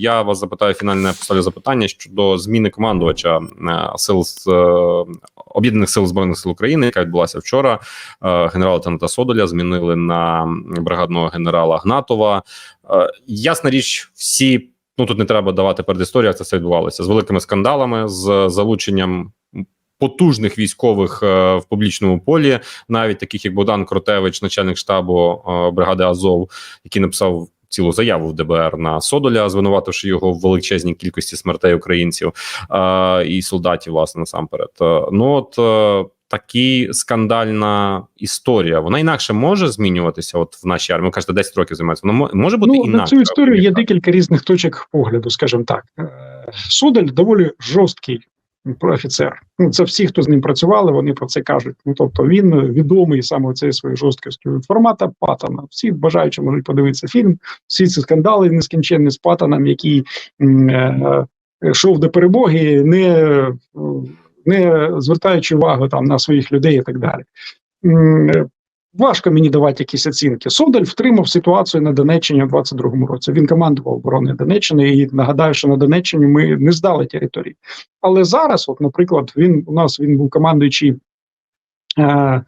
Я вас запитаю фінальне поставлю запитання щодо зміни командувача е, сил е, об'єднаних сил збройних сил України, яка відбулася вчора. Е, Генерала Таната Содоля змінили на бригадного генерала Гнатова. Ясна річ, всі ну тут не треба давати передісторію, як це все відбувалося з великими скандалами, з залученням. Потужних військових в публічному полі, навіть таких як Богдан Кротевич, начальник штабу бригади Азов, який написав цілу заяву в ДБР на Содоля, звинувативши його в величезній кількості смертей українців е, і солдатів, власне, насамперед. Е, Ну от е, такі скандальна історія. Вона інакше може змінюватися. От в нашій армії. Ви кажете, 10 років займається. Вона може бути Ну, інакше. на цю історію є декілька різних точок погляду, скажімо так. Е, Судель доволі жорсткий офіцер. Ну, це всі, хто з ним працювали, вони про це кажуть. Ну, тобто він відомий саме цією своєю жорсткістю від формата Паттона. Всі бажаючи можуть подивитися фільм. Всі ці скандали нескінченні з Паттоном, який йшов е, е, до перемоги, не, е, не звертаючи увагу там на своїх людей і так далі. Важко мені давати якісь оцінки. Содаль втримав ситуацію на Донеччині у 22-му році. Він командував оборони Донеччини і нагадаю, що на Донеччині ми не здали території. Але зараз, от, наприклад, він у нас він був командуючий е,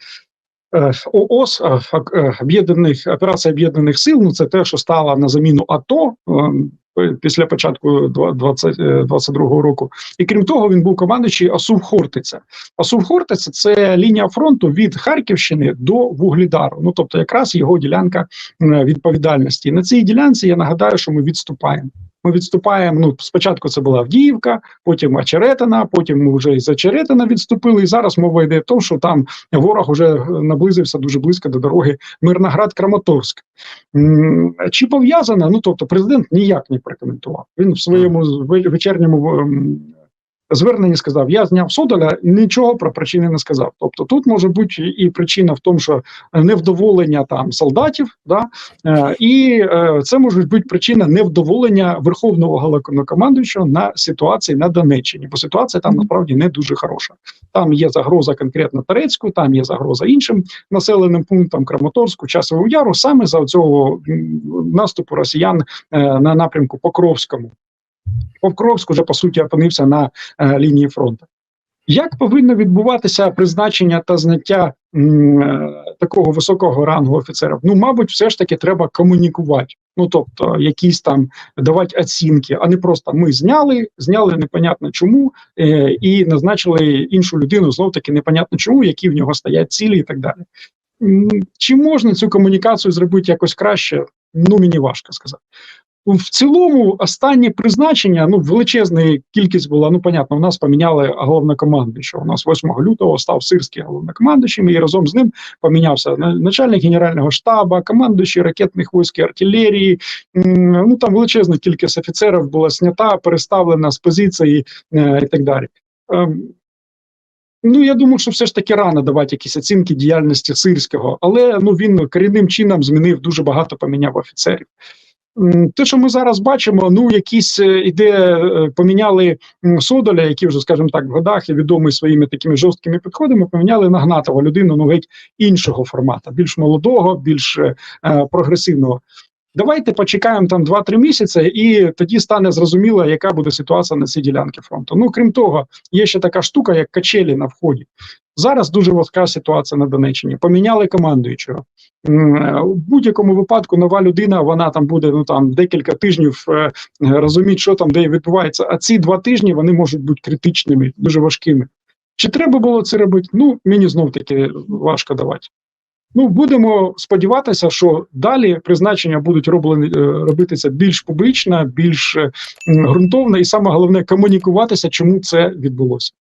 ООС е, е, об'єднаних операцій об'єднаних сил. Ну це те, що стало на заміну АТО. е, Після початку 20, е, 22-го року, і крім того, він був командуючий Асув Хортиця. Асув Хортиця це лінія фронту від Харківщини до Вугледару. Ну тобто, якраз його ділянка е, відповідальності. І на цій ділянці я нагадаю, що ми відступаємо. Ми відступаємо. Ну спочатку це була Авдіївка, потім Очеретина, потім ми вже із Очеретина відступили. І зараз мова йде в тому, що там ворог вже наблизився дуже близько до дороги Мирноград Краматорськ. Чи пов'язана? Ну тобто, президент ніяк не прокоментував. Він в своєму вечірньому зверненні сказав: Я зняв Содоля, нічого про причини не сказав. Тобто, тут може бути і причина в тому, що невдоволення там солдатів, да е, і е, це може бути причина невдоволення верховного головнокомандуючого на ситуації на Донеччині, бо ситуація там насправді не дуже хороша. Там є загроза конкретно Турецьку, там є загроза іншим населеним пунктам Краматорську, Часового Яру, саме за цього наступу росіян е, на напрямку Покровському. Покровськ уже по суті опинився на е, лінії фронту. Як повинно відбуватися призначення та зняття м, е, такого високого рангу офіцерів? Ну, мабуть, все ж таки треба комунікувати. Ну тобто, якісь там давати оцінки, а не просто ми зняли, зняли непонятно чому, е, і назначили іншу людину знов таки непонятно чому, які в нього стоять цілі і так далі. Чи можна цю комунікацію зробити якось краще? Ну мені важко сказати. В цілому, останнє призначення, ну величезна кількість була. Ну, понятно, у нас поміняли головнокомандуючого. У нас 8 лютого став сирський головнокомандуючим, і разом з ним помінявся начальник генерального штабу, командуючий ракетних військ і артилерії. Ну там величезна кількість офіцерів була знята, переставлена з позиції е, і так далі. Ем, Ну, я думаю, що все ж таки рано давати якісь оцінки діяльності сирського, але ну він корінним чином змінив дуже багато поміняв офіцерів. Те, що ми зараз бачимо, ну якісь е, іде, е, поміняли Содоля, які вже, скажімо так, в годах і відомий своїми такими жорсткими підходами, поміняли на Гнатова людину ну геть іншого формату, більш молодого, більш е, е, прогресивного. Давайте почекаємо там 2-3 місяці, і тоді стане зрозуміло, яка буде ситуація на цій ділянці фронту. Ну крім того, є ще така штука, як качелі на вході. Зараз дуже важка ситуація на Донеччині. Поміняли командуючого. У будь-якому випадку нова людина, вона там буде ну там декілька тижнів е, розуміти, що там де відбувається. А ці два тижні вони можуть бути критичними, дуже важкими. Чи треба було це робити? Ну мені знов таки важко давати. Ну, будемо сподіватися, що далі призначення будуть роблені е, робитися більш публічно, більш ґрунтовно, і саме головне комунікуватися, чому це відбулося.